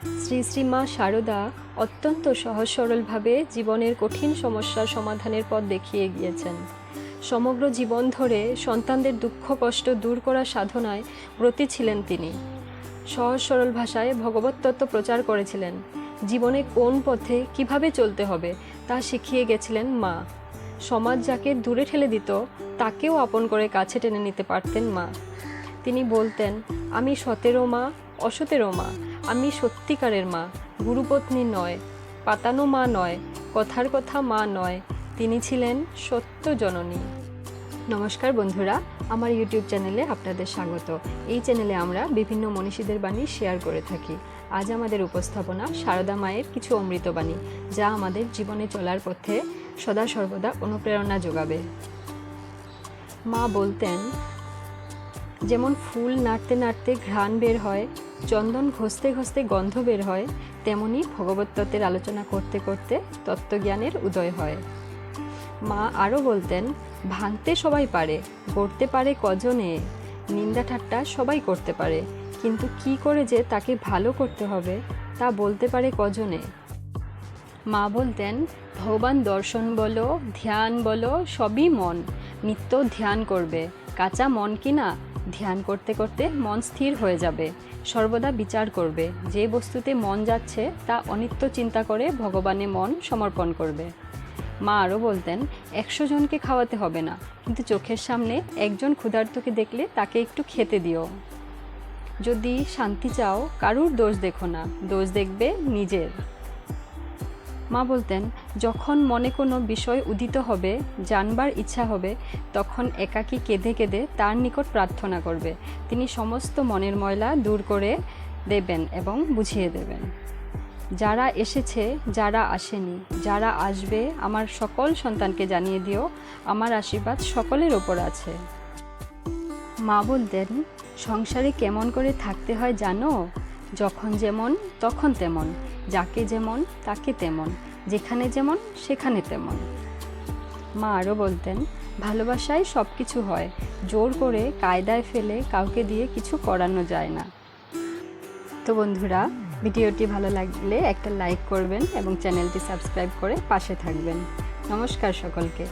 শ্রী শ্রী মা শারদা অত্যন্ত সহজ সরলভাবে জীবনের কঠিন সমস্যার সমাধানের পথ দেখিয়ে গিয়েছেন। সমগ্র জীবন ধরে সন্তানদের দুঃখ, কষ্ট দূর করার সাধনায় ব্রতী ছিলেন তিনি। সহজ সরল ভাষায় ভগবত তত্ত্ব প্রচার করেছিলেন। জীবনে কোন পথে কীভাবে চলতে হবে তা শিখিয়ে গেছিলেন মা। সমাজ যাকে দূরে ঠেলে দিত, তাকেও আপন করে কাছে টেনে নিতে পারতেন মা। তিনি বলতেন, আমি সতেরো মা, অসতেরো মা। আমি সত্যিকারের মা, গুরুপত্নী নয়, পাতানো মা নয়, কথার কথা মা নয়, তিনি ছিলেন সত্য জননী। নমস্কার বন্ধুরা, আমার ইউটিউব চ্যানেলে আপনাদের স্বাগত। এই চ্যানেলে আমরা বিভিন্ন মনীষীদের বাণী শেয়ার করে থাকি। আজ আমাদের উপস্থাপনা সারদা মায়ের কিছু অমৃতবাণী যা আমাদের জীবনে চলার পথে সদা সর্বদা অনুপ্রেরণা যোগাবে। মা বলতেন যেমন ফুল নাড়তে নাড়তে ঘ্রাণ বের হয়, চন্দন ঘষতে ঘষতে গন্ধ বের হয়, তেমনি ভগবত তত্ত্বের আলোচনা করতে করতে তত্ত্বজ্ঞানের উদয় হয়। মা আরও বলতেন, ভাঙতে সবাই পারে, গড়তে পারে কজনে, নিন্দা ঠাট্টা সবাই করতে পারে, কিন্তু কি করে যে তাকে ভালো করতে হবে, তা বলতে পারে কজনে? মা বলতেন, ভগবান দর্শন বলো, ধ্যান বলো, সবই মন, নিত্য ধ্যান করবে, কাঁচা মন কি না? ধ্যান করতে করতে মন স্থির হয়ে যাবে। সর্বদা বিচার করবে। যে বস্তুতে মন যাচ্ছে, তা অনিত্য চিন্তা করে ভগবানে মন সমর্পণ করবে। মা আরও বলতেন, একশো জনকে খাওয়াতে হবে না, কিন্তু চোখের সামনে একজন ক্ষুধার্তকে দেখলে তাকে একটু খেতে দিও। যদি শান্তি চাও, কারুর দোষ দেখো না, দোষ দেখবে নিজের। মা বলতেন, যখন মনে কোনো বিষয় উদিত হবে, জানবার ইচ্ছা হবে, তখন একাকী কেঁদে কেঁদে তার নিকট প্রার্থনা করবে। তিনি সমস্ত মনের ময়লা দূর করে দেবেন এবং বুঝিয়ে দেবেন। যারা এসেছে, যারা আসেনি, যারা আসবে, আমার সকল সন্তানকে জানিয়ে দিও, আমার আশীর্বাদ সকলের ওপর আছে। মা বলতেন, সংসারে কেমন করে থাকতে হয় জানো? যখন যেমন, তখন তেমন। যাকে যেমন, তাকে তেমন। যেখানে যেমন, সেখানে তেমন। মা আরও বলতেন, ভালোবাসায় সব কিছু হয়। জোর করে কায়দায় ফেলে কাউকে দিয়ে কিছু করানো যায় না। তো বন্ধুরা, ভিডিওটি ভালো লাগলে একটা লাইক করবেন এবং চ্যানেলটি সাবস্ক্রাইব করে পাশে থাকবেন। নমস্কার সকলকে।